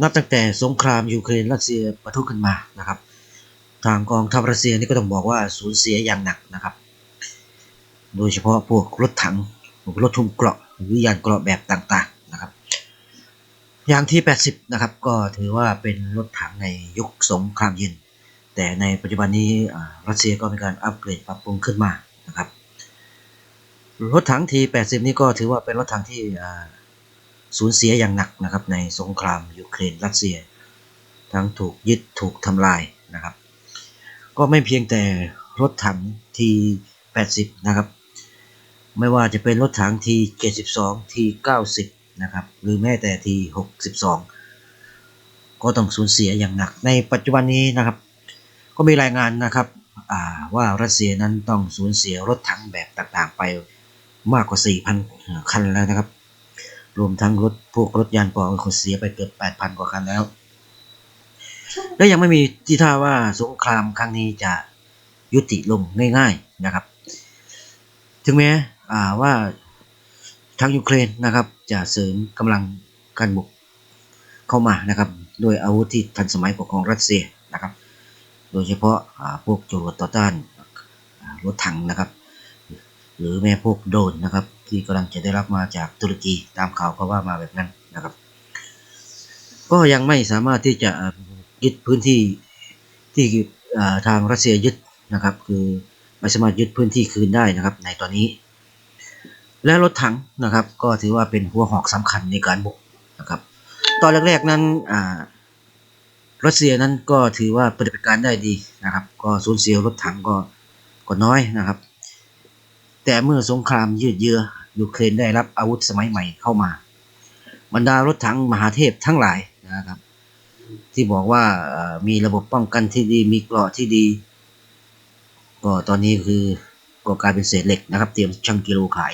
นับตั้งแต่สงครามยูเครนรัสเซียปะทุขึ้นมานะครับ ทางกองทัพรัสเซียนี่ก็ต้องบอกว่าสูญเสียอย่างหนักนะครับ โดยเฉพาะพวกรถถังพวกรถทุ่มเกราะหรือยานเกราะแบบต่างๆนะครับ อย่างที่ 80 นะครับ ก็ถือว่าเป็นรถถังในยุคสงครามเย็น แต่ในปัจจุบันนี้รัสเซียก็มีการอัปเกรดปรับปรุงขึ้นมานะครับ รถถังที 80 นี่ก็ถือว่าเป็นรถถังที่ สูญเสียอย่างหนักนะครับในสงครามยูเครนรัสเซีย ทั้งถูกยึดถูกทำลายนะครับ ก็ไม่เพียงแต่รถถังที80 นะครับ ไม่ว่าจะเป็นรถถังที72ที90 นะครับ หรือแม้แต่ที62 ก็ต้องสูญเสียอย่างหนัก ในปัจจุบันนี้นะครับ ก็มีรายงานนะครับว่ารัสเซียนั้นต้องสูญเสียรถถังแบบต่างๆไปมากกว่า 4,000 คันแล้วนะครับ รวมทั้งรถพวกรถยานเปล่าก็เสียไปเกือบ 8,000 กว่าคันแล้ว และยังไม่มีที่ท่าว่าสงครามครั้งนี้จะยุติลงง่าย ๆนะครับ ถึงแม้อ่าว่าทางยูเครนนะครับจะเสริมกำลังการบุกเข้ามานะครับโดยอาวุธที่ทันสมัยกว่าของรัสเซียนะครับ โดยเฉพาะพวกจรวดต่อต้านอ่ารถถังนะครับ หรือแม้พวกโดนนะครับ ที่กำลังจะได้รับมาจากตุรกีตามข่าวก็ว่ามาแบบนั้นนะครับ ก็ยังไม่สามารถที่จะยึดพื้นที่ที่ทางรัสเซียยึดนะครับ คือไม่สามารถยึดพื้นที่คืนได้นะครับ ในตอนนี้ และรถถังนะครับ ก็ถือว่าเป็นหัวหอกสำคัญในการบุกนะครับ ตอนแรกๆนั้นรัสเซียนั้นก็ถือว่าปฏิบัติการได้ดีนะครับ ก็สูญเสียรถถังก็ก็น้อยนะครับ แต่เมื่อสงครามยืดเยื้อยูเครนได้รับอาวุธสมัยใหม่เข้ามา บรรดารถถังมหาเทพทั้งหลายนะครับ ที่บอกว่ามีระบบป้องกันที่ดีมีเกราะที่ดี ก็ตอนนี้คือก็กลายเป็นเศษเหล็กนะครับ เตรียมชั่งกิโลขาย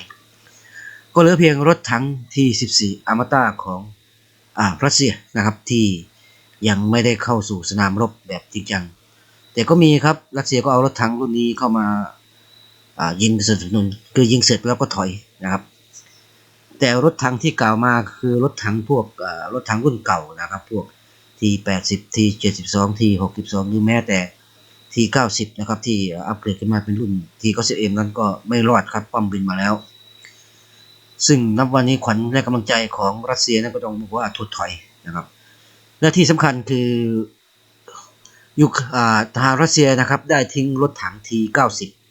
ก็เหลือเพียงรถถังที่ 14 อมตะของอ่ารัสเซียนะครับที่ยังไม่ได้เข้าสู่สนามรบแบบจริงจังแต่ก็มีครับรัสเซียก็เอารถถังรุ่นนี้เข้ามา ยิงสนับสนุนคือยิงเสร็จแล้วก็ถอยนะครับ แต่รถถังที่กล่าวมาคือรถถังพวกรถถังรุ่นเก่านะครับพวกที80ที72ที62หรือแม้แต่ที90นะครับที่อัปเกรดขึ้นมาเป็นรุ่นที90 m นั้นก็ไม่รอดครับป้อมบินมาแล้ว ซึ่งนับวันนี้ขวัญและกำลังใจของรัสเซียนั้นก็ต้องบอกว่าถดถอยนะครับ และที่สำคัญคือยุคอ่าทางรัสเซียนะครับได้ทิ้งรถถังที90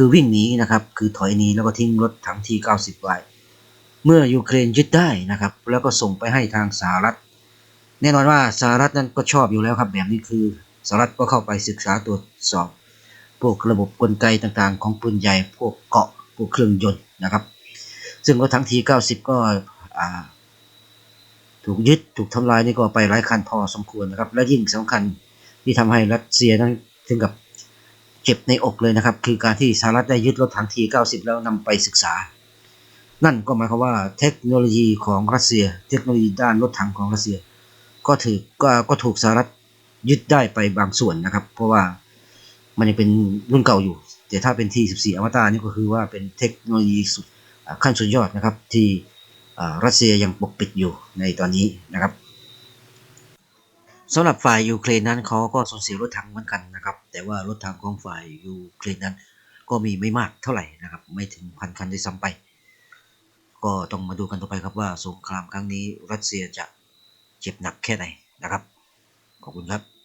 คือวิ่งหนีนะครับ คือถอยหนีแล้วก็ทิ้งรถถังที 90 ไว้ เมื่อยูเครนยึดได้นะครับ แล้วก็ส่งไปให้ทางสหรัฐ แน่นอนว่าสหรัฐนั้นก็ชอบอยู่แล้วครับแบบนี้คือสหรัฐก็เข้าไปศึกษาตรวจสอบ พวกระบบกลไกต่างๆ ของปืนใหญ่ พวกเกาะพวกเครื่องยนต์นะครับ ซึ่งรถถังที 90 ก็ถูกยึดถูกทำลายนี่ก็ไปหลายคันพอสมควรนะครับ และยิ่งสำคัญที่ทำให้รัสเซียนั้นถึงกับ เจ็บในอกเลยนะครับ คือการที่สหรัฐได้ยึดรถถังที90 แล้วนำไปศึกษา นั่นก็หมายความว่าเทคโนโลยีของรัสเซีย เทคโนโลยีด้านรถถังของรัสเซีย ก็ถือก็ก็ถูกสหรัฐยึดได้ไปบางส่วนนะครับ เพราะว่ามันยังเป็นรุ่นเก่าอยู่ แต่ถ้าเป็นที14อมตะนี่ก็คือว่าเป็นเทคโนโลยีสุดขั้นสุดยอดนะครับ ที่รัสเซียยังปกปิดอยู่ในตอนนี้นะครับสำหรับฝ่ายยูเครนนั้นเขาก็สูญเสียรถถังเหมือนกันนะครับ แต่ว่ารถถังของฝ่ายยูเครนนั้น ก็มีไม่มากเท่าไหร่นะครับ ไม่ถึงพันคันด้วยซ้ำไป ก็ต้องมาดูกันต่อไปครับว่าสงครามครั้งนี้รัสเซียจะเจ็บหนักแค่ไหนนะครับ ขอบคุณครับ